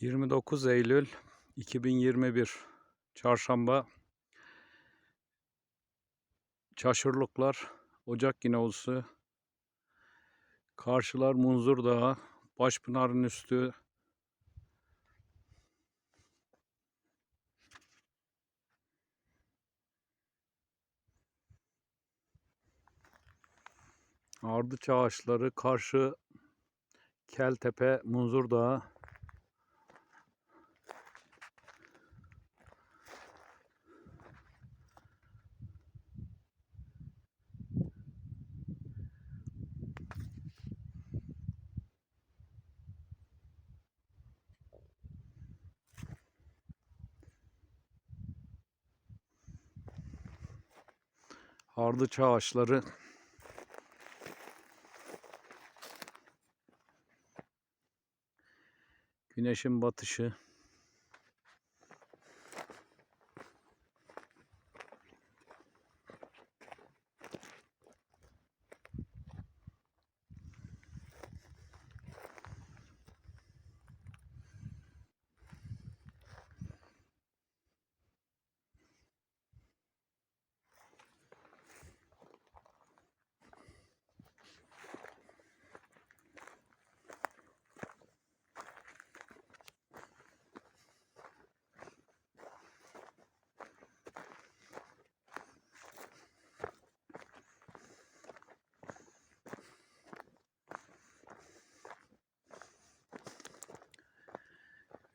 29 Eylül 2021 Çarşamba. Çaşırlıklar Ocak Yinavuz'u Karşılar Munzur Dağı Başpınar'ın üstü. Ardıç ağaçları karşı Keltepe Munzur Dağı Ardıç ağaçları Güneşin batışı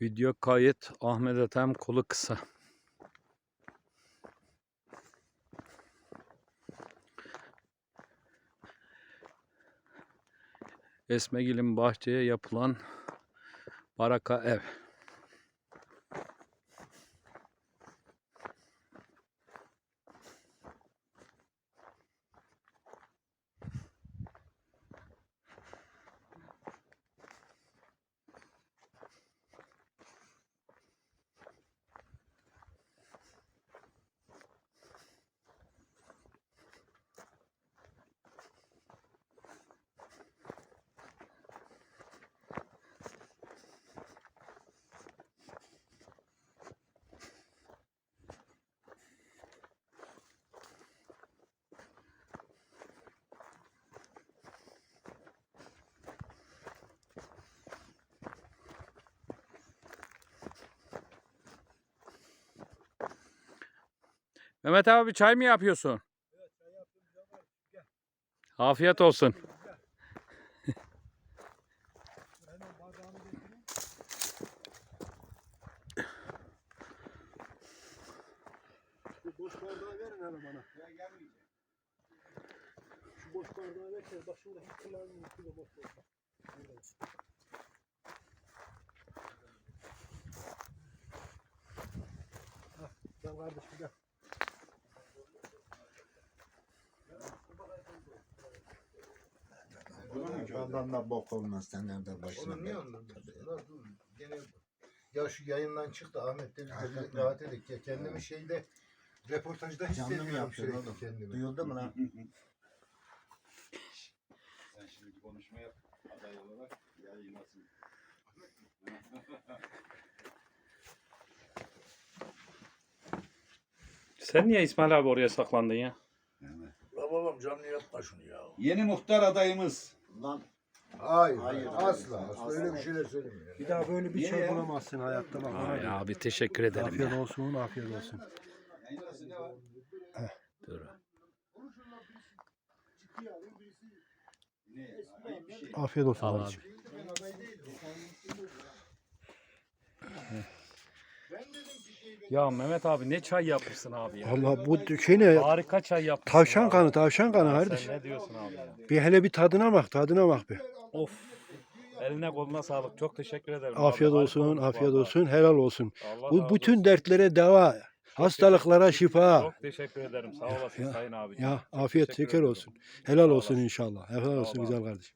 Video kayıt Ahmet Ethem kolu kısa. Esmegil'in bahçeye yapılan baraka ev. Mehmet abi çay mı yapıyorsun? Afiyet olsun. Şu boş bardağı verin hele bana. Şu boş bardağı ver. Bak şurada hiç kullanmıyorum. Şurada boş bardak. Burada. Hah, Gel gel. Ondan da bok olmaz senden de başına. Onu niye bela. anlamıyorsun? Dur, Gene ya şu yayından çıktı Ahmet de biz de bir rahat edik ya kendimi şeyde röportajda Canlı mı hissediyorum yapıyorsun sürekli oğlum? kendimi. Duyuldu mu lan? Sen şimdi konuşma yap aday olarak yayınlasın. Sen niye İsmail abi oraya saklandın ya? La babam canlı yapma şunu ya. Yeni muhtar adayımız. Lan Hayır, Hayır, asla, hayır. asla, öyle bir şeyler söylemiyor. Bir daha böyle bir Niye çay ya? bulamazsın hayatta bak. Ay abi teşekkür ederim Afiyet ya. olsun, afiyet olsun. Dur. Afiyet olsun Al abi. Ya Mehmet abi ne çay yapmışsın abi ya? Allah bu şey ne? Harika çay yapmışsın. Tavşan abi. kanı, tavşan kanı kardeş. Sen ne diyorsun abi ya? Bir hele bir tadına bak, tadına bak bir. Of. Eline koluna sağlık. Çok teşekkür ederim. abi. Afiyet Harika olsun, olmuş afiyet vallahi. olsun, helal olsun. Allah Bu olsun. bütün dertlere deva, hastalıklara şifa. Çok teşekkür ederim. Sağ olasın Ya, Sayın abi. Ya afiyet şeker olsun. Helal olsun inşallah. Helal olsun abi. güzel kardeşim.